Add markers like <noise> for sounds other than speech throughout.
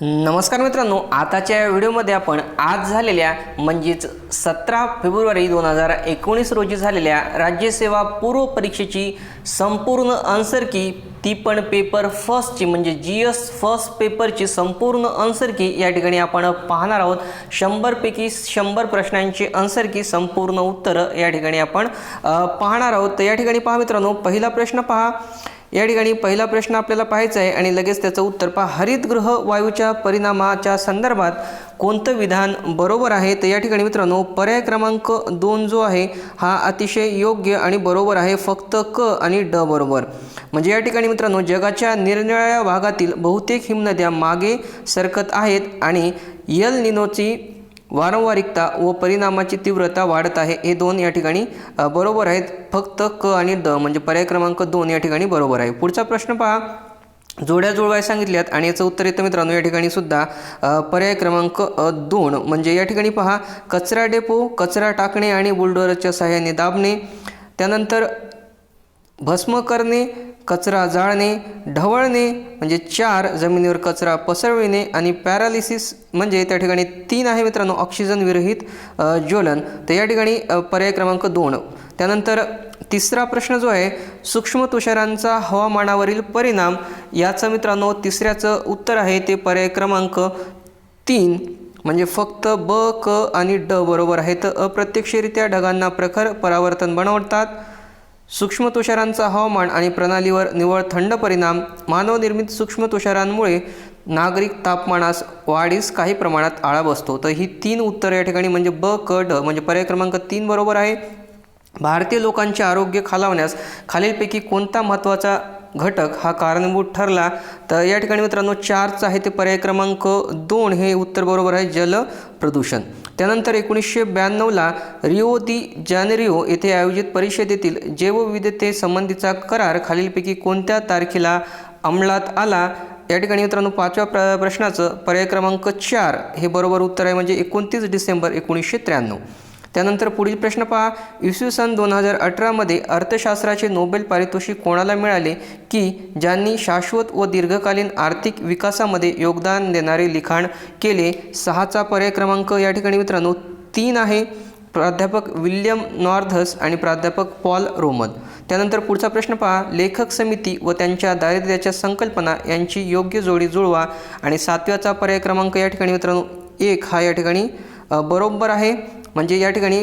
नमस्कार मित्रांनो आताच्या व्हिडिओमध्ये आपण आज झालेल्या म्हणजेच सतरा फेब्रुवारी दोन हजार एकोणीस रोजी झालेल्या राज्यसेवा पूर्व परीक्षेची संपूर्ण आन्सर की ती पण पेपर फर्स्टची म्हणजे जी एस फर्स्ट पेपरची संपूर्ण आन्सर की या ठिकाणी आपण पाहणार आहोत. शंभरपैकी शंभर प्रश्नांची आन्सर की संपूर्ण उत्तरं या ठिकाणी आपण पाहणार आहोत. तर या ठिकाणी पहा मित्रांनो पहिला प्रश्न पहा. या ठिकाणी पहिला प्रश्न आपल्याला पाहायचा आहे आणि लगेच त्याचं उत्तर पहा. हरितगृह वायूच्या परिणामाच्या संदर्भात कोणतं विधान बरोबर आहे? तर या ठिकाणी मित्रांनो पर्याय क्रमांक दोन जो आहे हा अतिशय योग्य आणि बरोबर आहे. फक्त क आणि ड बरोबर. म्हणजे या ठिकाणी मित्रांनो जगाच्या निरनिराळ्या भागातील बहुतेक हिमनद्या मागे सरकत आहेत आणि यल निनोची वारंवारिकता व परिणामाची तीव्रता वाढत आहे. हे दोन या ठिकाणी बरोबर आहेत. फक्त क आणि द म्हणजे पर्याय क्रमांक दोन या ठिकाणी बरोबर आहे. पुढचा प्रश्न पहा. जोड्या जुळवाय सांगितल्यात आणि याचं उत्तर येतं मित्रांनो या ठिकाणी सुद्धा पर्याय क्रमांक दोन म्हणजे या ठिकाणी पहा. कचरा डेपो कचरा टाकणे आणि बुलडोरच्या सहाय्याने दाबणे. त्यानंतर भस्म करणे कचरा जाळणे ढवळणे म्हणजे चार जमिनीवर कचरा पसरविणे आणि पॅरालिसिस म्हणजे त्या ठिकाणी तीन आहे मित्रांनो ऑक्सिजन विरहित ज्वलन. तर या ठिकाणी पर्याय क्रमांक दोन. त्यानंतर तिसरा प्रश्न जो आहे सूक्ष्म तुषारांचा हवामानावरील परिणाम. याचं मित्रांनो तिसऱ्याचं उत्तर आहे ते पर्याय क्रमांक तीन. म्हणजे फक्त ब क आणि ड बरोबर आहे. तर अप्रत्यक्षरित्या ढगांना प्रखर परावर्तन बनवतात. सूक्ष्म तुषारांचा हवामान आणि प्रणालीवर निव्वळ थंड परिणाम मानवनिर्मित सूक्ष्म तुषारांमुळे नागरिक तापमानास वाढीस काही प्रमाणात आळा बसतो. तर ही तीन उत्तरं या ठिकाणी म्हणजे ब क ड म्हणजे पर्याय क्रमांक तीन बरोबर आहे. भारतीय लोकांचे आरोग्य खालावण्यास खालीलपैकी कोणता महत्त्वाचा घटक हा कारणीभूत ठरला. तर या ठिकाणी मित्रांनो चारचं आहे ते पर्याय क्रमांक दोन हे उत्तर बरोबर आहे जल प्रदूषण. त्यानंतर एकोणीसशे ब्याण्णवला रिओ दी जानेरिओ येथे आयोजित परिषदेतील जैवविविधतेसंबंधीचा करार खालीलपैकी कोणत्या तारखेला अंमलात आला? या ठिकाणी मित्रांनो पाचव्या प्र प्रश्नाचं पर्याय क्रमांक चार हे बरोबर उत्तर आहे म्हणजे एकोणतीस डिसेंबर एकोणीसशे त्र्याण्णव. त्यानंतर पुढील प्रश्न पहा. इसवी सन दोन हजार अठरामध्ये अर्थशास्त्राचे नोबेल पारितोषिक कोणाला मिळाले? की ज्यांनी शाश्वत व दीर्घकालीन आर्थिक विकासामध्ये योगदान देणारे लिखाण केले? सहाचा पर्याय क्रमांक या ठिकाणी मित्रांनो तीन आहे. प्राध्यापक विल्यम नॉर्थस आणि प्राध्यापक पॉल रोमन. त्यानंतर पुढचा प्रश्न पहा. लेखक समिती व त्यांच्या दारिद्र्याच्या संकल्पना यांची योग्य जोडी जुळवा. आणि सातव्याचा पर्याय क्रमांक या ठिकाणी मित्रांनो एक हा या ठिकाणी बरोबर आहे. म्हणजे या ठिकाणी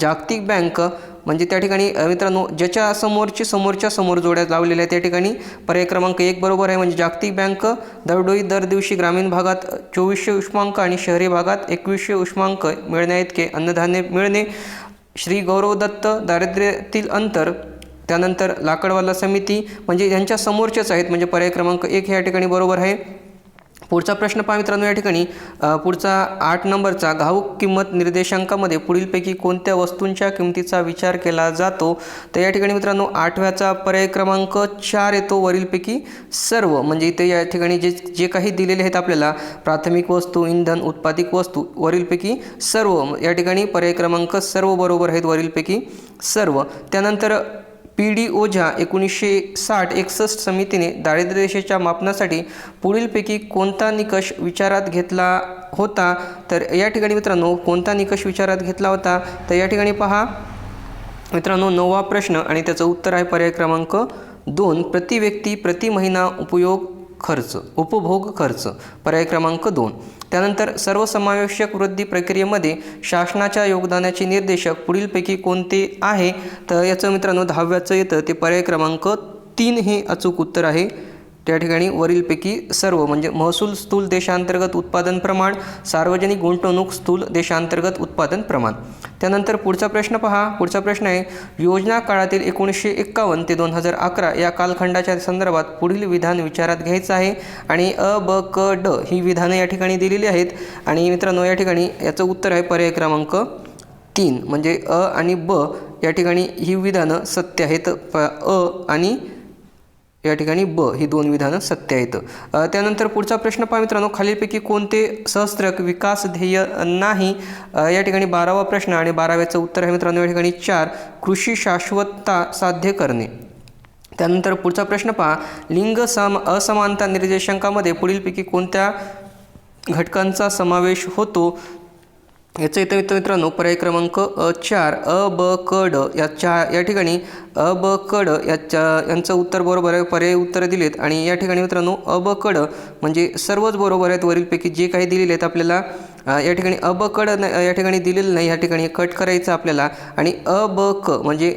जागतिक बँक म्हणजे त्या ठिकाणी मित्रांनो ज्याच्या समोरची समोरच्या समोर जोड्या लावलेल्या आहेत त्या ठिकाणी पर्याय क्रमांक एक बरोबर आहे म्हणजे जागतिक बँक दरडोई दर दिवशी ग्रामीण भागात चोवीसशे उष्मांक आणि शहरी भागात एकवीसशे उष्मांक मिळण्याइतके अन्नधान्य मिळणे. श्री गौरव दत्त दारिद्र्यातील अंतर त्यानंतर लाकडवाला समिती म्हणजे यांच्या समोरचेच आहेत म्हणजे पर्याय क्रमांक एक ह्या ठिकाणी बरोबर आहे. पुढचा प्रश्न पहा मित्रांनो या ठिकाणी पुढचा आठ नंबरचा घाऊक किंमत निर्देशांकामध्ये पुढीलपैकी कोणत्या वस्तूंच्या किमतीचा विचार केला जातो? तर या ठिकाणी मित्रांनो आठव्याचा पर्याय क्रमांक चार येतो वरीलपैकी सर्व. म्हणजे इथे या ठिकाणी जे जे काही दिलेले आहेत आपल्याला प्राथमिक वस्तू इंधन उत्पादिक वस्तू वरीलपैकी सर्व. या ठिकाणी पर्याय क्रमांक सर्व बरोबर आहेत वरीलपैकी सर्व. त्यानंतर पी डी ओझा एकोणीसशे साठ एकसष्ट समितीने दारिद्र्य रेषेच्या मापनासाठी पुढीलपैकी कोणता निकष विचारात घेतला होता? तर या ठिकाणी मित्रांनो कोणता निकष विचारात घेतला होता? तर या ठिकाणी पहा. मित्रांनो नववा प्रश्न आणि त्याचं उत्तर आहे पर्याय क्रमांक दोन. प्रति व्यक्ती प्रति महिना उपयोग खर्च उपभोग खर्च. पर्याय क्रमांक दोन. त्यानंतर सर्वसमावेशक वृद्धी प्रक्रियेमध्ये शासनाच्या योगदानाचे निर्देशक पुढीलपैकी कोणते आहे? तर याचं मित्रांनो दहाव्याचं येतं ते पर्याय क्रमांक तीन हे अचूक उत्तर आहे. त्या ठिकाणी वरीलपैकी सर्व म्हणजे महसूल स्थूल देशांतर्गत उत्पादन प्रमाण सार्वजनिक गुंतवणूक स्थूल देशांतर्गत उत्पादन प्रमाण. त्यानंतर पुढचा प्रश्न पहा. पुढचा प्रश्न आहे योजना काळातील एकोणीसशे एक्कावन्न ते दोन हजार अकरा या कालखंडाच्या संदर्भात पुढील विधान विचारात घ्यायचं आहे आणि अ ब क ड ही विधानं या ठिकाणी दिलेली आहेत. आणि मित्रांनो या ठिकाणी याचं उत्तर आहे पर्याय क्रमांक तीन म्हणजे अ आणि ब या ठिकाणी ही विधानं सत्य आहेत. प अ आणि या ठिकाणी ब ही दोन विधानं सत्य आहेत. त्यानंतर पुढचा प्रश्न पहा मित्रांनो खालीलपैकी कोणते सहस्त्रक विकास ध्येय नाही? या ठिकाणी बारावा प्रश्न आणि बाराव्याचं उत्तर आहे मित्रांनो या ठिकाणी चार कृषी शाश्वतता साध्य करणे. त्यानंतर पुढचा प्रश्न पहा लिंग सम असमानता निर्देशांकामध्ये पुढीलपैकी कोणत्या घटकांचा समावेश होतो? याचं इथं मित्र मित्रांनो पर्याय क्रमांक अ चार अ ब क ड या चार या ठिकाणी अ ब क ड याच्या यांचं उत्तर बरोबर आहे पर्याय उत्तर दिलेत. आणि या ठिकाणी मित्रांनो अ ब क ड म्हणजे सर्वच बरोबर आहेत. वरीलपैकी जे काही दिलेले आहेत आपल्याला या ठिकाणी अ ब न- या ठिकाणी दिलेलं नाही या ठिकाणी कट करायचं आपल्याला. आणि अ ब क म्हणजे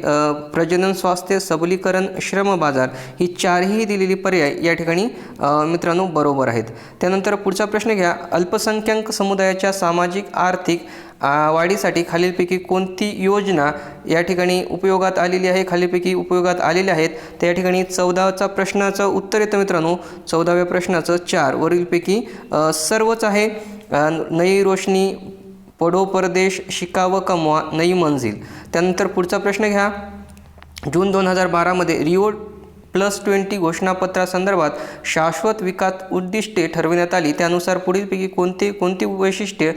प्रजनन स्वास्थ्य सबलीकरण श्रम बाजार ही चारही दिलेली पर्याय या ठिकाणी मित्रांनो बरोबर आहेत. त्यानंतर पुढचा प्रश्न घ्या. अल्पसंख्याक समुदायाच्या सामाजिक आर्थिक वाढीसाठी खालीलपैकी कोणती योजना या ठिकाणी उपयोगात आलेली आहे? खालीलपैकी उपयोगात आलेल्या आहेत. तर या ठिकाणी चौदाचा प्रश्नाचं उत्तर येतं मित्रांनो. चौदाव्या प्रश्नाचं चार. वरीलपैकी सर्वच आहे. नई रोशनी पडो परदेश शिकावं कमवा नई मंजिल? त्यानंतर पुढचा प्रश्न घ्या. जून दोन हजार बारामध्ये रिओ प्लस ट्वेंटी घोषणापत्रासंदर्भात शाश्वत विकास उद्दिष्टे ठरविण्यात आली. त्यानुसार पुढीलपैकी कोणते कोणती वैशिष्ट्ये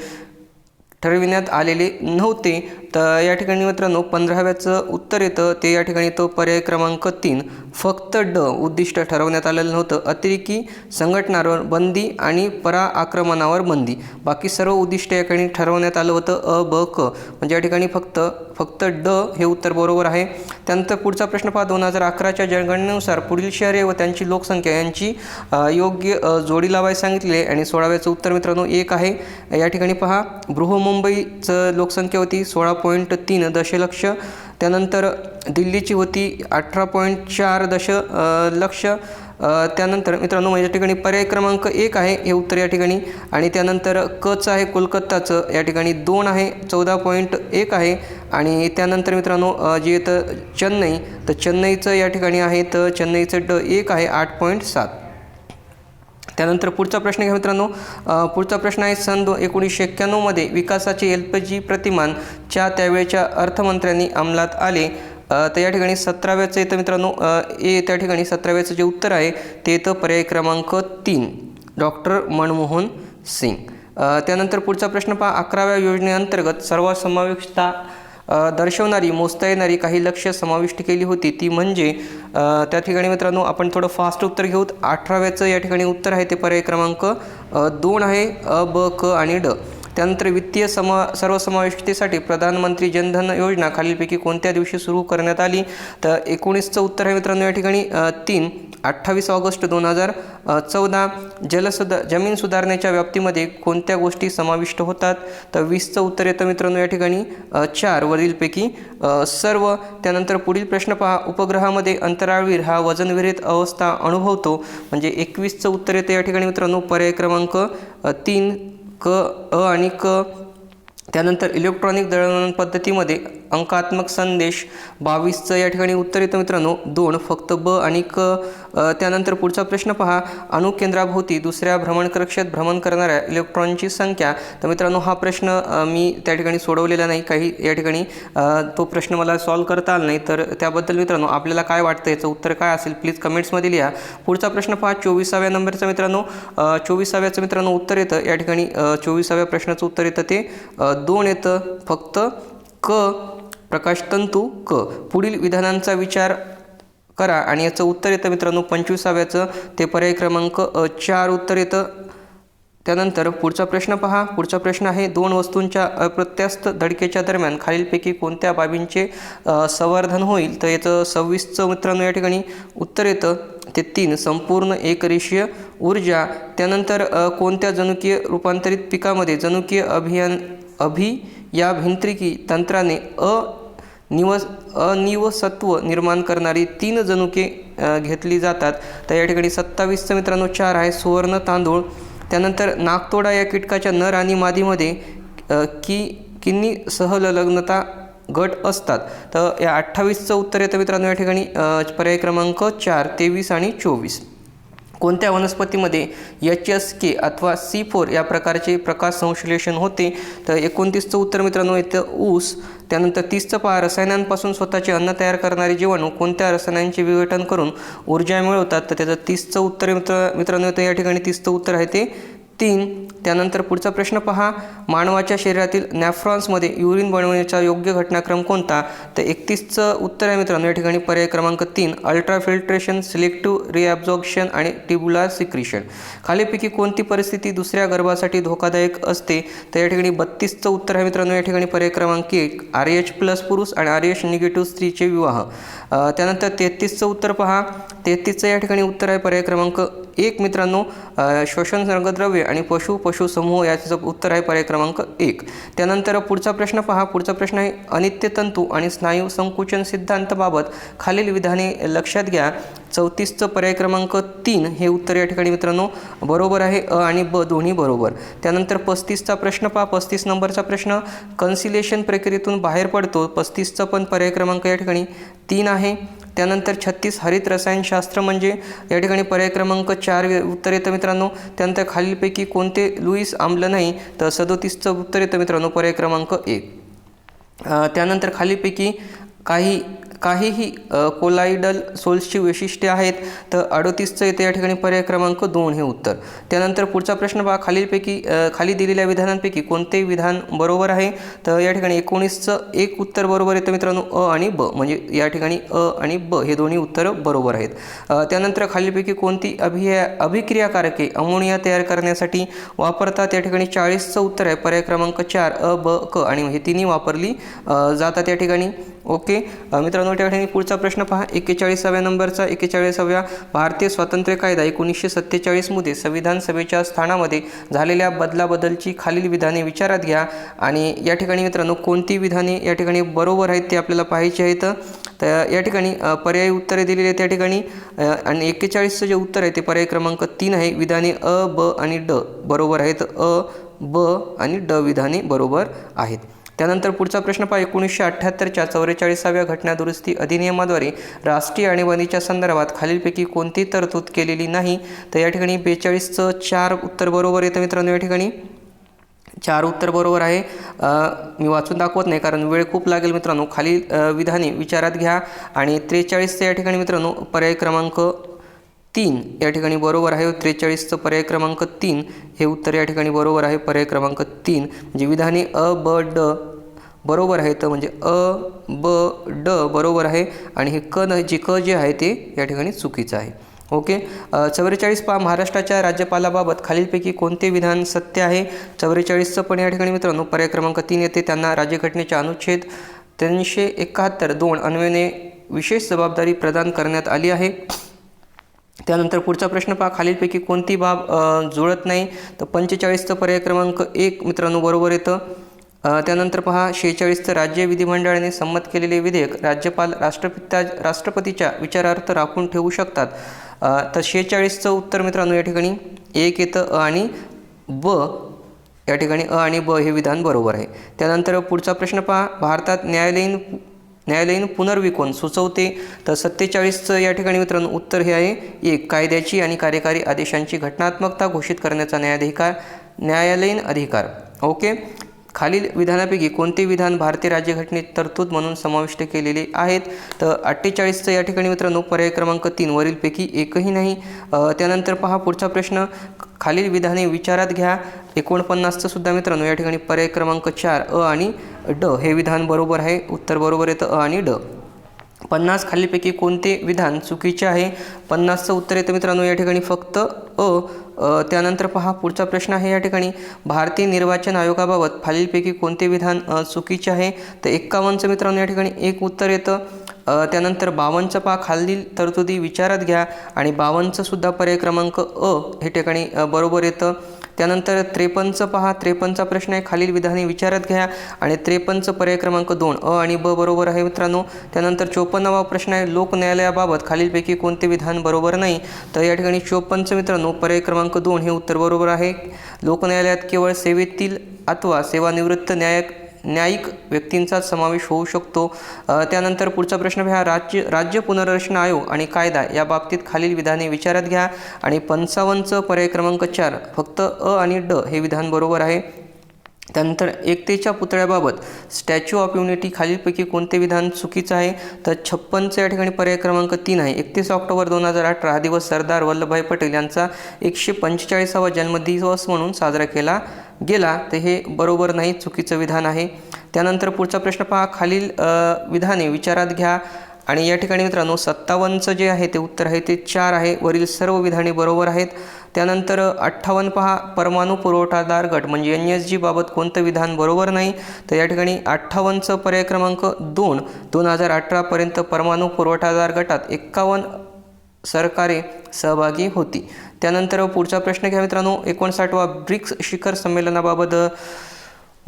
ठरविण्यात आलेले नव्हते. तर या ठिकाणी मित्रांनो पंधराव्याचं उत्तर येतं. ते या ठिकाणी तो पर्याय क्रमांक तीन. फक्त ड उद्दिष्ट ठरवण्यात आलेलं नव्हतं. अतिरेकी संघटनावर बंदी आणि परा आक्रमणावर बंदी. बाकी सर्व उद्दिष्ट या ठिकाणी ठरवण्यात आलं होतं. अ ब क. म्हणजे या ठिकाणी फक्त फक्त ड हे उत्तर बरोबर आहे. त्यानंतर पुढचा प्रश्न पहा. दोन हजार अकराच्या जनगणनेनुसार पुढील शहरे व त्यांची लोकसंख्या यांची योग्य जोडी लावायला सांगितली. आणि सोळाव्याचं उत्तर मित्रांनो एक आहे. या ठिकाणी पहा. मुंबईचं लोकसंख्या होती सोळा पॉईंट तीन दशलक्ष. त्यानंतर दिल्लीची होती अठरा पॉईंट चार दश लक्ष. त्यानंतर मित्रांनो या ठिकाणी पर्याय क्रमांक एक आहे हे उत्तर या ठिकाणी. आणि त्यानंतर कचं आहे कोलकाताचं या ठिकाणी दोन आहे चौदा पॉईंट एक आहे. आणि त्यानंतर मित्रांनो जे येतं चेन्नई तर चेन्नईचं या ठिकाणी आहे तर चेन्नईचं ड एक आहे आठ पॉईंट सात. त्यानंतर पुढचा प्रश्न घ्या मित्रांनो. पुढचा प्रश्न आहे सन दो एकोणीसशे एक्क्याण्णवमध्ये विकासाचे एल पी जी प्रतिमानच्या त्यावेळच्या अर्थमंत्र्यांनी अंमलात आले. तर या ठिकाणी सतराव्याचं येतं मित्रांनो. ए त्या ठिकाणी सतराव्याचं जे उत्तर आहे ते येतं पर्याय क्रमांक तीन. डॉक्टर मनमोहन सिंग. त्यानंतर पुढचा प्रश्न पहा. अकराव्या योजनेअंतर्गत सर्वसमावेशता दर्शवणारी मोजता येणारी काही लक्ष समाविष्ट केली होती. ती म्हणजे त्या ठिकाणी मित्रांनो आपण थोडं फास्ट उत्तर घेऊत. अठराव्याचं या ठिकाणी उत्तर आहे ते पर्याय क्रमांक दोन आहे अ ब क आणि ड. त्यानंतर वित्तीय समा सर्वसमावेशतेसाठी प्रधानमंत्री जनधन योजना खालीलपैकी कोणत्या दिवशी सुरू करण्यात आली? तर एकोणीसचं उत्तर आहे मित्रांनो या ठिकाणी तीन अठ्ठावीस ऑगस्ट दोन हजार चौदा जलसुधा जमीन सुधारण्याच्या व्याप्तीमध्ये कोणत्या गोष्टी समाविष्ट होतात? तर वीसचं उत्तर येतं मित्रांनो या ठिकाणी चार वरीलपैकी सर्व. त्यानंतर पुढील प्रश्न पहा. उपग्रहामध्ये अंतराळवीर हा वजनविरहित अवस्था अनुभवतो. म्हणजे एकवीसचं उत्तर येतं या ठिकाणी मित्रांनो पर्याय क्रमांक तीन क अ आणि क त्यानंतर इलेक्ट्रॉनिक दळणवळण पद्धतीमध्ये अंकात्मक संदेश बावीसचं या ठिकाणी उत्तर येतं मित्रांनो दोन फक्त ब आणि क. त्यानंतर पुढचा प्रश्न पहा. अणुकेंद्राभोवती दुसऱ्या भ्रमणकक्षेत भ्रमण करणाऱ्या इलेक्ट्रॉनची संख्या? तर मित्रांनो हा प्रश्न मी त्या ठिकाणी सोडवलेला नाही. काही या ठिकाणी तो प्रश्न मला सॉल्व करता आला नाही. तर त्याबद्दल मित्रांनो आपल्याला काय वाटतं? याचं उत्तर काय असेल? प्लीज कमेंट्समध्ये लिहा. पुढचा प्रश्न पहा. चोवीसाव्या नंबरचा मित्रांनो चोवीसाव्याचं मित्रांनो उत्तर येतं. या ठिकाणी चोवीसाव्या प्रश्नाचं उत्तर येतं ते. दोन येतं. फक्त क प्रकाशतंतू क. पुढील विधानांचा विचार करा आणि याचं उत्तर येतं मित्रांनो पंचवीसाव्याचं. ते पर्याय क्रमांक चार उत्तर येतं. त्यानंतर पुढचा प्रश्न पहा. पुढचा प्रश्न आहे दोन वस्तूंच्या अप्रत्यास्त धडकेच्या दरम्यान खालीलपैकी कोणत्या बाबींचे संवर्धन होईल? तर याचं सव्वीसचं मित्रांनो या ठिकाणी उत्तर येतं. ते तीन संपूर्ण एकरेषीय ऊर्जा. त्यानंतर कोणत्या जनुकीय रूपांतरित पिकामध्ये जनुकीय अभियान अभि या भिंत्रिकी तंत्राने अ निवस अनिवसत्व निर्माण करणारी तीन जनुके घेतली जातात. तर या ठिकाणी सत्तावीसचं मित्रांनो चार आहे सुवर्ण तांदूळ. त्यानंतर नागतोडा या कीटकाच्या नर आणि मादीमध्ये की किन्नी सहलग्नता गट असतात. तर या अठ्ठावीसचं उत्तर येतं मित्रांनो या ठिकाणी पर्याय क्रमांक चार तेवीस आणि चोवीस. कोणत्या वनस्पतीमध्ये एच एस के अथवा सी फोर या प्रकारचे प्रकाश संश्लेषण होते? तर एकोणतीसचं उत्तर मित्रांनो येतं ऊस त्यानंतर तीसचं पहा रसायनांपासून स्वतःचे अन्न तयार करणारे जीवाणू कोणत्या रसायनांचे विघटन करून ऊर्जा मिळवतात? तर त्याचं तीसचं उत्तर मित्र मित्रांनो येतं या ठिकाणी तीसचं उत्तर आहे ते तीन. त्यानंतर पुढचा प्रश्न पहा. मानवाच्या शरीरातील नॅफ्रॉन्समध्ये युरिन बनवण्याचा योग्य घटनाक्रम कोणता? तर एकतीसचं उत्तर आहे मित्रांनो. या ठिकाणी पर्याय क्रमांक तीन अल्ट्रा फिल्ट्रेशन सिलेक्टिव्ह रिॲब्झॉर्प्शन आणि टिब्युलर सिक्रिशन. खालीपैकी कोणती परिस्थिती दुसऱ्या गर्भासाठी धोकादायक असते? तर या ठिकाणी बत्तीसचं उत्तर आहे मित्रांनो. या ठिकाणी पर्याय क्रमांक एक आर एच प्लस पुरुष आणि आर एच निगेटिव्ह स्त्रीचे विवाह. त्यानंतर तेहतीसचं उत्तर पहा. तेहतीसचं या ठिकाणी उत्तर आहे पर्याय क्रमांक एक मित्रांनो श्वसन रंगद्रव्य आणि पशु पशु समूह याचं उत्तर आहे पर्याय क्रमांक एक. त्यानंतर पुढचा प्रश्न पहा. पुढचा प्रश्न आहे अनित्य तंतू आणि स्नायू संकुचन सिद्धांताबाबत खालील विधाने लक्षात घ्या. चौतीसचं पर्याय क्रमांक तीन हे उत्तर या ठिकाणी मित्रांनो बरोबर आहे अ आणि ब दोन्ही बरोबर. त्यानंतर पस्तीसचा प्रश्न पहा. पस्तीस नंबरचा प्रश्न कन्सिलेशन प्रक्रियेतून बाहेर पडतो. पस्तीसचा पण पर्याय क्रमांक या ठिकाणी तीन आहे. त्यानंतर छत्तीस हरित रसायनशास्त्र म्हणजे या ठिकाणी पर्याय क्रमांक चार उत्तर येतं मित्रांनो. त्यानंतर खालीलपैकी कोणते लुईस आम्ल नाही तर सदोतीसचं उत्तर येतं मित्रांनो पर्याय क्रमांक एक. त्यानंतर खालीलपैकी काही काहीही कोलाइडल सोल्सची वैशिष्ट्ये आहेत तर अडोतीसचं येतं या ठिकाणी पर्याय क्रमांक दोन हे उत्तर. त्यानंतर पुढचा प्रश्न पहा खालीलपैकी खाली दिलेल्या विधानांपैकी कोणते विधान बरोबर आहे? तर या ठिकाणी एकोणीसचं एक उत्तर बरोबर येतं मित्रांनो अ आणि ब. म्हणजे या ठिकाणी अ आणि ब हे दोन्ही उत्तरं बरोबर आहेत. त्यानंतर खालीलपैकी कोणती अभिया अभिक्रियाकारके अमोनिया तयार करण्यासाठी वापरतात? या ठिकाणी चाळीसचं उत्तर आहे. पर्याय क्रमांक चार अ ब क आणि हे तिन्ही वापरली जातात या ठिकाणी. ओके. मित्रांनो त्या ठिकाणी पुढचा प्रश्न पहा. एक्केचाळीसाव्या नंबरचा एक्केचाळीसाव्या भारतीय स्वातंत्र्य कायदा एकोणीसशे सत्तेचाळीसमध्ये संविधान सभेच्या स्थानामध्ये झालेल्या बदलाबद्दलची खालील विधाने विचारात घ्या. आणि या ठिकाणी मित्रांनो कोणती विधाने या ठिकाणी बरोबर आहेत ते आपल्याला पाहायची आहेत. तर या ठिकाणी पर्यायी उत्तरे दिलेली आहेत त्या ठिकाणी. आणि एक्केचाळीसचं जे उत्तर आहे ते पर्याय क्रमांक तीन आहे. विधाने अ ब आणि ड बरोबर आहेत. अ ब आणि ड विधाने बरोबर आहेत. त्यानंतर पुढचा प्रश्न पहा. एकोणीसशे अठ्ठ्याहत्तरच्या चौवेचाळीसाव्या घटनादुरुस्ती अधिनियमाद्वारे राष्ट्रीय आणीबाणीच्या संदर्भात खालीलपैकी कोणती तरतूद केलेली नाही? तर या ठिकाणी बेचाळीसचं चार उत्तर बरोबर येतं मित्रांनो या ठिकाणी. चार उत्तर बरोबर आहे. मी वाचून दाखवत नाही कारण वेळ खूप लागेल मित्रांनो. खाली विधाने विचारात घ्या. आणि त्रेचाळीसचं या ठिकाणी मित्रांनो पर्याय क्रमांक तीन या ठिकाणी बरोबर आहे. त्रेचाळीसचं पर्याय क्रमांक तीन. हे उत्तर या ठिकाणी बरोबर आहे. पर्याय क्रमांक तीन. म्हणजे विधाने अ ब ड बरोबर आहे. तर म्हणजे अ ब ड बरोबर आहे. आणि हे क न जे क जे आहे ते या ठिकाणी चुकीचं आहे. ओके? चौवेचाळीस पा महाराष्ट्राच्या राज्यपालाबाबत खालीलपैकी कोणते विधान सत्य आहे? चौवेचाळीसचं पण या ठिकाणी मित्रांनो पर्याय क्रमांक तीन येते. त्यांना राज्यघटनेच्या अनुच्छेद तीनशे एकाहत्तर दोन अन्वयने विशेष जबाबदारी प्रदान करण्यात आली आहे. त्यानंतर पुढचा प्रश्न पहा. खालीलपैकी कोणती बाब जुळत नाही? तर पंचेचाळीसचं पर्याय क्रमांक एक मित्रांनो बरोबर येतं. त्यानंतर पहा. शेहेचाळीसचं राज्य विधिमंडळाने संमत केलेले विधेयक राज्यपाल राष्ट्रपिता राष्ट्रपतीच्या विचारार्थ राखून ठेवू शकतात. तर शेहेचाळीसचं उत्तर मित्रांनो या ठिकाणी एक येतं अ आणि ब. या ठिकाणी अ आणि ब हे विधान बरोबर आहे. त्यानंतर पुढचा प्रश्न पहा. भारतात न्यायालयीन न्यायालयीन पुनर्विकोन सुचवते. तर सत्तेचाळीसचं या ठिकाणी मित्रांनो उत्तर हे आहे. एक कायद्याची आणि कार्यकारी आदेशांची घटनात्मकता घोषित करण्याचा न्यायाधिकार न्यायालयीन अधिकार. ओके? खालील विधानापैकी कोणते विधान भारतीय राज्यघटनेत तरतूद म्हणून समाविष्ट केलेले आहेत? तर अठ्ठेचाळीसचं या ठिकाणी मित्रांनो पर्याय क्रमांक तीन वरीलपैकी एकही नाही. त्यानंतर पहा पुढचा प्रश्न. खालील विधाने विचारात घ्या. एकोणपन्नासचं सुद्धा मित्रांनो या ठिकाणी पर्याय क्रमांक चार अ आणि ड हे विधान बरोबर आहे. उत्तर बरोबर येतं अ आणि ड. पन्नास खालीलपैकी कोणते विधान चुकीचे आहे? पन्नासचं उत्तर येतं मित्रांनो या ठिकाणी फक्त अ त्यानंतर पहा पुढचा प्रश्न आहे या ठिकाणी. भारतीय निर्वाचन आयोगाबाबत खालीलपैकी कोणते विधान चुकीचे आहे? तर एक्कावन्नचं मित्रांनो या ठिकाणी एक उत्तर येतं. त्यानंतर बावनचं पहा खालील तरतुदी विचारात घ्या. आणि बावनचं सुद्धा पर्याय क्रमांक अ हे ठिकाणी बरोबर येतं. त्यानंतर त्रेपन्नचं पहा. त्रेपन्नचा प्रश्न आहे. खालील विधाने विचारात घ्या. आणि त्रेपन्नचं पर्याय क्रमांक दोन अ आणि ब बरोबर आहे मित्रांनो. त्यानंतर चोपन्नावा प्रश्न आहे. लोक न्यायालयाबाबत खालीलपैकी कोणते विधान बरोबर नाही? तर या ठिकाणी चोपन्नचं मित्रांनो पर्याय क्रमांक दोन हे उत्तर बरोबर आहे. लोकन्यायालयात केवळ सेवेतील अथवा सेवानिवृत्त न्यायक न्यायिक व्यक्तींचा समावेश होऊ शकतो. त्यानंतर पुढचा प्रश्न हा राज्य राज्य पुनर्रचना आयोग आणि कायदा या बाबतीत खालील विधाने विचारात घ्या आणि पंचावन्नचं पर्याय क्रमांक चार फक्त अ आणि ड हे विधान बरोबर आहे. त्यानंतर एकतेच्या पुतळ्याबाबत स्टॅच्यू ऑफ युनिटी खालीलपैकी कोणते विधान चुकीचं आहे? तर छप्पनचं या ठिकाणी पर्याय क्रमांक तीन आहे. एकतीस ऑक्टोबर दोन हजार अठरा हा दिवस सरदार वल्लभभाई पटेल यांचा एकशे पंचेचाळीसावा जन्मदिवस म्हणून साजरा केला गेला तर हे बरोबर नाही चुकीचं विधान आहे. त्यानंतर पुढचा प्रश्न पहा खालील विधाने विचारात घ्या. आणि या ठिकाणी मित्रांनो सत्तावन्नचं जे आहे ते उत्तर आहे ते चार आहे. वरील सर्व विधाने बरोबर आहेत. त्यानंतर अठ्ठावन्न पहा परमाणू पुरवठादार गट म्हणजे एन एस जी बाबत कोणतं विधान बरोबर नाही? तर या ठिकाणी अठ्ठावन्नचं पर्याय क्रमांक दोन दोन हजार अठरापर्यंत परमाणु पुरवठादार गटात एक्कावन्न सरकारे सहभागी होती. त्यानंतर पुढचा प्रश्न घ्या मित्रांनो. एकोणसाठवा ब्रिक्स शिखर संमेलनाबाबत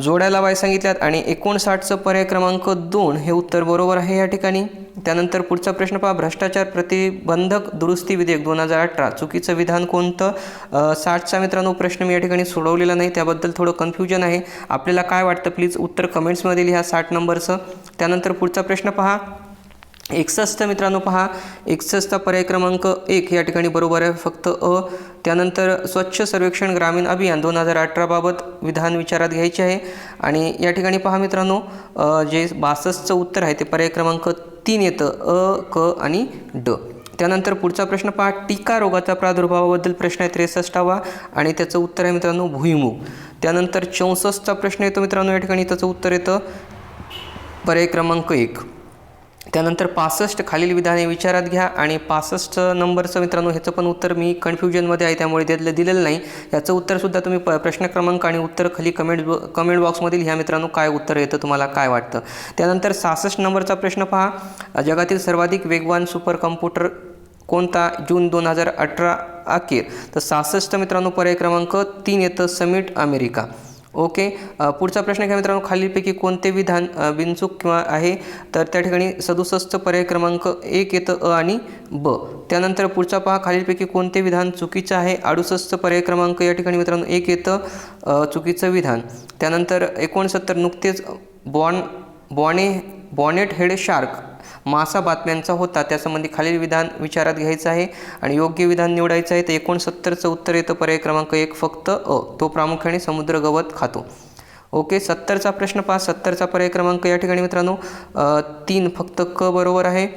जोड्या लावाय सांगितल्यात आणि एकोणसाठचं पर्याय क्रमांक दोन हे उत्तर बरोबर आहे या ठिकाणी. त्यानंतर पुढचा प्रश्न पहा. भ्रष्टाचार प्रतिबंधक दुरुस्ती विधेयक दोन हजार अठरा चुकीचं विधान कोणतं? साठचा मित्रांनो प्रश्न मी या ठिकाणी सोडवलेला नाही. त्याबद्दल थोडं कन्फ्युजन आहे. आपल्याला काय वाटतं? प्लीज उत्तर कमेंट्समध्ये लिहा साठ नंबरचं. त्यानंतर पुढचा प्रश्न पहा. एकसष्ट मित्रांनो पहा एकसष्टचा पर्याय क्रमांक एक या ठिकाणी बरोबर आहे फक्त अ. त्यानंतर स्वच्छ सर्वेक्षण ग्रामीण अभियान दोन हजार अठराबाबत विधान विचारात घ्यायचे आहे. आणि या ठिकाणी पहा मित्रांनो जे बासष्टचं उत्तर आहे ते पर्याय क्रमांक तीन येतं अ क आणि ड. त्यानंतर पुढचा प्रश्न पहा टीका रोगाचा प्रादुर्भावाबद्दल प्रश्न आहे त्रेसष्टावा आणि त्याचं उत्तर आहे मित्रांनो भुईमुग. त्यानंतर चौसष्टचा प्रश्न येतो मित्रांनो या ठिकाणी त्याचं उत्तर येतं पर्याय क्रमांक एक. त्यानंतर पासष्ट खालील विधाने विचारात घ्या आणि पासष्ट नंबरचं मित्रांनो ह्याचं पण उत्तर मी कन्फ्युजनमध्ये आहे त्यामुळे त्यातलं दिलेलं नाही. याचं उत्तरसुद्धा तुम्ही प प्रश्न क्रमांक आणि उत्तर खाली कमेंट कमेंट बॉक्समधील ह्या मित्रांनो काय उत्तर येतं तुम्हाला काय वाटतं? त्यानंतर सहासष्ट नंबरचा प्रश्न पहा. जगातील सर्वाधिक वेगवान सुपर कम्प्युटर कोणता? जून दोन हजार अठरा अखेर. तर सहासष्ट मित्रांनो पर्याय क्रमांक तीन येतं समिट अमेरिका. ओके? पुढचा प्रश्न घ्या मित्रांनो. खालीलपैकी कोणते विधान बिनचूक किंवा आहे? तर त्या ठिकाणी सदुसष्ट पर्याय क्रमांक एक येतं अ आणि ब. त्यानंतर पुढचा पहा. खालीलपैकी कोणते विधान चुकीचं आहे? अडुसष्ट पर्याय क्रमांक या ठिकाणी मित्रांनो एक येतं चुकीचं विधान. त्यानंतर एकोणसत्तर नुकतेच बॉन बॉने बॉनेट हेड शार्क. मासा बातम्यांचा होता त्यासंबंधी खालील विधान विचारात घ्यायचं आहे आणि योग्य विधान निवडायचं आहे तर एकोणसत्तरचं उत्तर येतं. पर्याय क्रमांक एक फक्त अ. तो प्रामुख्याने समुद्र गवत खातो. ओके सत्तरचा प्रश्न पहा. सत्तरचा पर्याय क्रमांक या ठिकाणी मित्रांनो तीन फक्त क बरोबर आहे.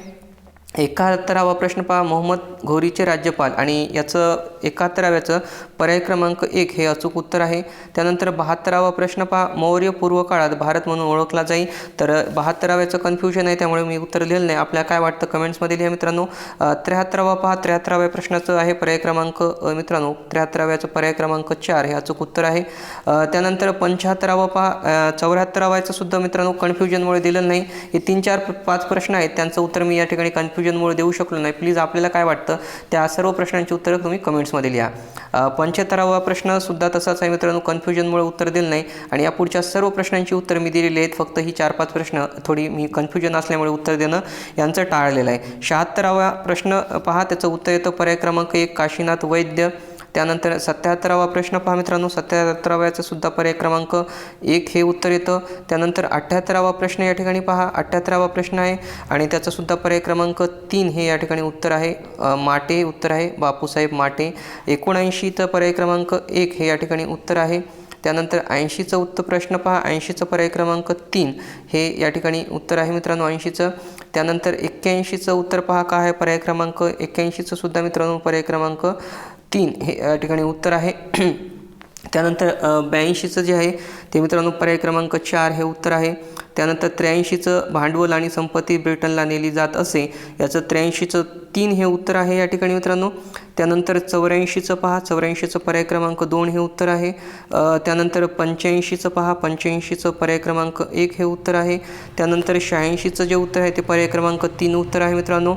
एकाहत्तरावा प्रश्न पहा. मोहम्मद घोरीचे राज्यपाल आणि याचं एकाहत्तराव्याचं पर्याय क्रमांक एक हे अचूक उत्तर आहे. त्यानंतर बहात्तरावा प्रश्न पहा. मौर्य पूर्व काळात भारत म्हणून ओळखला जाईल तर बहात्तराव्याचं कन्फ्युजन आहे त्यामुळे मी उत्तर लिहिलं नाही. आपल्याला काय वाटतं कमेंट्समध्ये लिहा मित्रांनो. त्र्याहत्तरावा पहा. त्र्याहत्तराव्या प्रश्नाचं आहे पर्याय क्रमांक मित्रांनो. त्र्याहत्तराव्याचं पर्याय क्रमांक चार हे अचूक उत्तर आहे. त्यानंतर पंच्याहत्तरावा पहा. चौऱ्याहत्तराव्याचं सुद्धा मित्रांनो कन्फ्युजनमुळे दिलेलं नाही. हे तीन चार पाच प्रश्न आहेत. त्यांचं उत्तर मी या ठिकाणी कन्फ्युजनमुळे देऊ शकलो नाही. प्लीज आपल्याला काय वाटतं? त्या सर्व प्रश्नांची उत्तरं तुम्ही कमेंट्समध्ये लिहा. पण पंच्याहत्तरावा प्रश्नसुद्धा तसाच आहे मित्रांनो. कन्फ्युजनमुळे उत्तर दिलं नाही. आणि या पुढच्या सर्व प्रश्नांची उत्तर मी दिलेली आहेत. फक्त ही चार पाच प्रश्न थोडी मी कन्फ्युजन असल्यामुळे उत्तर देणं यांचं टाळलेलं आहे. शहात्तरावा प्रश्न पहा त्याचं उत्तर येतं. पर्याय क्रमांक एक काशीनाथ वैद्य. त्यानंतर सत्याहत्तरावा प्रश्न पहा मित्रांनो. सत्याहत्तराव्याचा सुद्धा पर्याय क्रमांक एक हे उत्तर येतं. त्यानंतर अठ्ठ्याहत्तरावा प्रश्न या ठिकाणी पहा. अठ्ठ्याहत्तरावा प्रश्न आहे आणि त्याचा सुद्धा पर्याय क्रमांक तीन हे या ठिकाणी उत्तर आहे. माटे उत्तर आहे. बापूसाहेब माटे. एकोणऐंशीचं पर्याय क्रमांक एक हे या ठिकाणी उत्तर आहे. त्यानंतर ऐंशीचं उत्तर प्रश्न पहा. ऐंशीचं पर्याय क्रमांक तीन हे या ठिकाणी उत्तर आहे मित्रांनो ऐंशीचं. त्यानंतर एक्क्याऐंशीचं उत्तर पहा. काय आहे पर्याय क्रमांक? एक्क्याऐंशीचं सुद्धा मित्रांनो पर्याय क्रमांक तीन हे या ठिकाणी उत्तर आहे. <clears throat> त्यानंतर ब्याऐंशीचं जे आहे ते मित्रांनो पर्याय क्रमांक चार हे उत्तर आहे. त्यानंतर त्र्याऐंशीचं भांडवल आणि संपत्ती ब्रिटनला नेली जात असे याचं त्र्याऐंशीचं तीन हे उत्तर आहे या ठिकाणी मित्रांनो. त्यानंतर चौऱ्याऐंशीचं पहा चौऱ्याऐंशीचं पर्याय क्रमांक दोन हे उत्तर आहे. त्यानंतर पंच्याऐंशीचं पहा पंच्याऐंशीचं पर्याय क्रमांक एक हे उत्तर आहे. त्यानंतर शहाऐंशीचं जे उत्तर आहे ते पर्याय क्रमांक तीन उत्तर आहे मित्रांनो.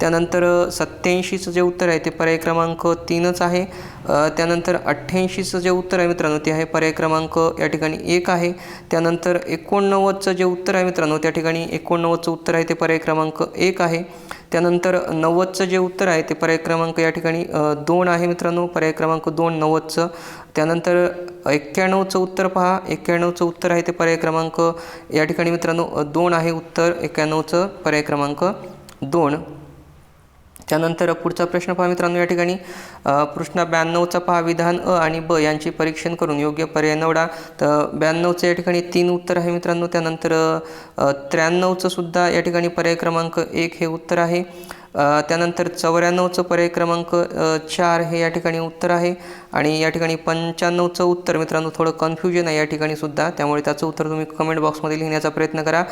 त्यानंतर सत्याऐंशीचं जे उत्तर आहे ते पर्याय क्रमांक तीनच आहे. त्यानंतर अठ्ठ्याऐंशीचं जे उत्तर आहे मित्रांनो ते आहे पर्याय क्रमांक या ठिकाणी एक आहे. त्यानंतर एकोणनव्वदचं जे उत्तर आहे मित्रांनो त्या ठिकाणी एकोणनव्वदचं उत्तर आहे ते पर्याय क्रमांक एक आहे. त्यानंतर नव्वदचं जे उत्तर आहे ते पर्याय क्रमांक या ठिकाणी दोन आहे मित्रांनो पर्याय क्रमांक दोन नव्वदचं. त्यानंतर एक्क्याण्णवचं उत्तर पहा एक्क्याण्णवचं उत्तर आहे ते पर्याय क्रमांक या ठिकाणी मित्रांनो दोन आहे उत्तर एक्क्याण्णवचं पर्याय क्रमांक दोन. त्यानंतर पुढचा प्रश्न पहा मित्रांनो या ठिकाणी प्रश्न ब्याण्णवचा पहा विधान अ आणि ब यांचे परीक्षण करून योग्य पर्याय निवडा. तर ब्याण्णवचं या ठिकाणी तीन उत्तर आहे मित्रांनो त्यानंतर त्र्याण्णवचं सुद्धा या ठिकाणी पर्याय क्रमांक एक हे उत्तर आहे. त्यानंतर चौऱ्याण्णवचं पर्याय क्रमांक चार हे या ठिकाणी उत्तर आहे. आणि या ठिकाणी पंच्याण्णवचं उत्तर मित्रांनो थोडं कन्फ्युजन आहे या ठिकाणी सुद्धा. त्यामुळे त्याचं उत्तर तुम्ही कमेंट बॉक्समध्ये लिहिण्याचा प्रयत्न करा.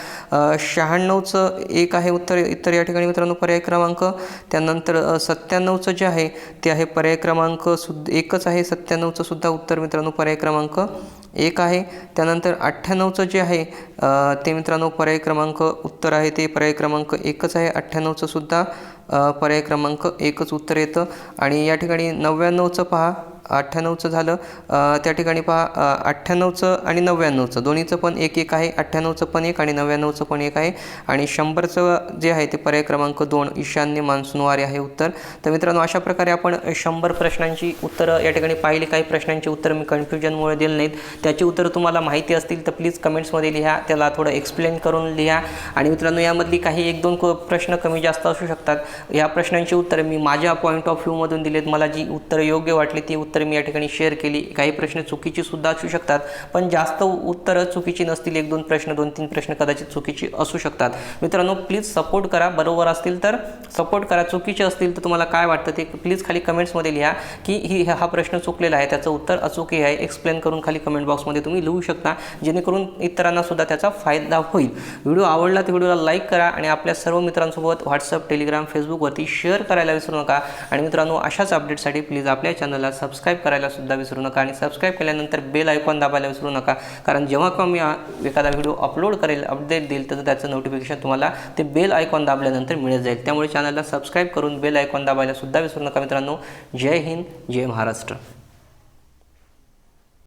शहाण्णवचं एक आहे उत्तर इतर या ठिकाणी मित्रांनो पर्याय क्रमांक. त्यानंतर सत्त्याण्णवचं जे आहे ते आहे पर्याय क्रमांक सुद्धा एकच आहे सत्त्याण्णवचं सुद्धा उत्तर मित्रांनो पर्याय क्रमांक एक आहे. त्यानंतर अठ्ठ्याण्णवचं जे आहे ते मित्रांनो पर्याय क्रमांक उत्तर आहे ते पर्याय क्रमांक एकच आहे. अठ्ठ्याण्णवचं सुद्धा पर्याय क्रमांक एकच उत्तर येतं. आणि या ठिकाणी नव्याण्णवचं पहा. अठ्ठ्याण्णवचं झालं. त्या ठिकाणी पहा अठ्ठ्याण्णवचं आणि नव्याण्णवचं. दोन्हीचं पण एक एक आहे. अठ्ठ्याण्णवचं पण एक आणि नव्याण्णवचं पण एक आहे. आणि शंभरचं जे आहे ते पर्याय क्रमांक दोन ईशान्य मान्सूनवारे आहे उत्तर. तर मित्रांनो अशा प्रकारे आपण शंभर प्रश्नांची उत्तरं या ठिकाणी पाहिली काही प्रश्नांची उत्तरं मी कन्फ्युजनमुळे दिली नाहीत. त्याची उत्तरं तुम्हाला माहिती असतील तर प्लीज कमेंट्समध्ये लिहा. त्याला थोडं एक्सप्लेन करून लिहा. आणि मित्रांनो यामधली काही एक दोन प्रश्न कमी जास्त असू शकतात. या प्रश्नांची उत्तरं मी माझ्या पॉईंट ऑफ व्ह्यूमधून दिलेत. मला जी उत्तरं योग्य वाटली ती उत्तर मी या ठिकाणी शेअर केली. काही प्रश्न चुकीची सुद्धा असू शकतात पण जास्त उत्तरं चुकीची नसतील एक दोन प्रश्न दोन तीन प्रश्न कदाचित चुकीची असू शकतात. मित्रांनो प्लीज सपोर्ट करा. बरोबर असतील तर सपोर्ट करा. चुकीचे असतील तर तुम्हाला काय वाटतं ते प्लीज खाली कमेंट्समध्ये लिहा की ही हा प्रश्न चुकलेला आहे त्याचं उत्तर अचूक हे आहे. एक्सप्लेन करून खाली कमेंट बॉक्समध्ये तुम्ही लिहू शकता. जेणेकरून इतरांना सुद्धा त्याचा फायदा होईल. व्हिडिओ आवडला तर व्हिडिओला लाईक करा आणि आपल्या सर्व मित्रांसोबत व्हॉट्सअप टेलिग्राम फेसबुकवरती शेअर करायला विसरू नका. आणि मित्रांनो अशाच अपडेटसाठी प्लीज आपल्या चॅनलला सबस्क्राईब करायला सुद्धा विसरू नका आणि सबस्क्राईब केल्यानंतर बेल आयकॉन दाबायला विसरू नका. कारण जेव्हा का मी एखादा व्हिडिओ अपलोड करेल अपडेट देईल तर त्याचं नोटिफिकेशन तुम्हाला ते बेल आयकॉन दाबल्यानंतर मिळत जाईल. त्यामुळे चॅनलला सबस्क्राईब करून बेल आयकॉन दाबायला सुद्धा विसरू नका मित्रांनो. जय हिंद जय महाराष्ट्र.